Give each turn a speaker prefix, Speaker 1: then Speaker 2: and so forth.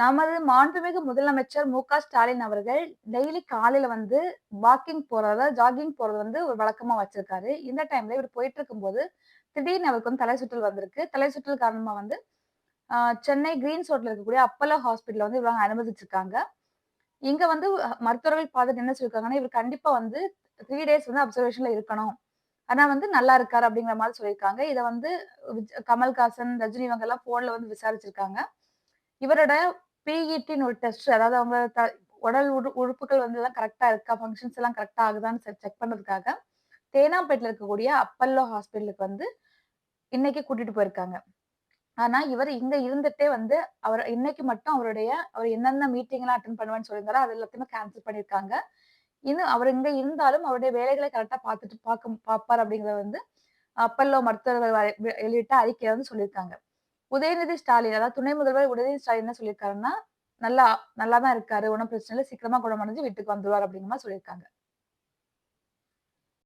Speaker 1: நமது மாண்புமிகு முதலமைச்சர் மு க ஸ்டாலின் அவர்கள் டெய்லி காலையில வந்து வாக்கிங் போறத ஜாகிங் போறது வந்து ஒரு வழக்கமா வச்சிருக்காரு. இந்த டைம்ல இவர் போயிட்டு இருக்கும்போது திடீர்னு அவருக்கு வந்து தலை சுற்றல் வந்திருக்கு. தலை சுற்றல் காரணமா வந்து சென்னை கிரீன்ஸ் ரோட்ல இருக்கக்கூடிய அப்பல்லோ ஹாஸ்பிட்டல் வந்து இவங்க அனுமதிச்சிருக்காங்க. இங்க வந்து மருத்துவர்கள் பார்த்துட்டு என்ன சொல்லியிருக்காங்கன்னா இவர் கண்டிப்பா வந்து த்ரீ டேஸ் வந்து அப்சர்வேஷன்ல இருக்கணும். ஆனா வந்து நல்லா இருக்காரு அப்படிங்கிற மாதிரி சொல்லியிருக்காங்க. இதை வந்து கமல்ஹாசன் ரஜினி இவங்க எல்லாம் போன்ல வந்து விசாரிச்சிருக்காங்க. இவரோட பிஇடின்னு ஒரு டெஸ்ட் அதாவது அவங்க த- உடல் உறு உறுப்புகள் வந்து எல்லாம் கரெக்டாக இருக்கா? ஃபங்க்ஷன்ஸ் எல்லாம் கரெக்டாக ஆகுதான்னு செக் பண்ணுறதுக்காக தேனாம்பேட்டில் இருக்கக்கூடிய அப்பல்லோ ஹாஸ்பிட்டலுக்கு வந்து இன்னைக்கு கூட்டிட்டு போயிருக்காங்க. ஆனா இவர் இங்க இருந்துட்டே வந்து அவர் இன்னைக்கு மட்டும் அவருடைய அவர் என்னென்ன மீட்டிங் எல்லாம் அட்டன் பண்ணுவேன்னு சொல்லியிருந்தாரோ அது எல்லாத்தையுமே கேன்சல் பண்ணியிருக்காங்க. இன்னும் அவர் இங்க இருந்தாலும் அவருடைய வேலைகளை கரெக்டா பார்த்துட்டு பார்க்க பார்ப்பார் அப்படிங்கறத வந்து அப்பல்லோ மருத்துவர்கள் வெளியிட்ட அறிக்கையில வந்து சொல்லியிருக்காங்க. உதயநிதி ஸ்டாலின் அதாவது துணை முதல்வர் உதயநிதி ஸ்டாலின் என்ன சொல்லியிருக்காருன்னா நல்லா நல்லா தான் இருக்காரு ஒன்றும் பிரச்சனை இல்லை சீக்கிரமா குணமடைஞ்சு வீட்டுக்கு வந்துருவார் அப்படிங்கிற மாதிரி சொல்லியிருக்காங்க.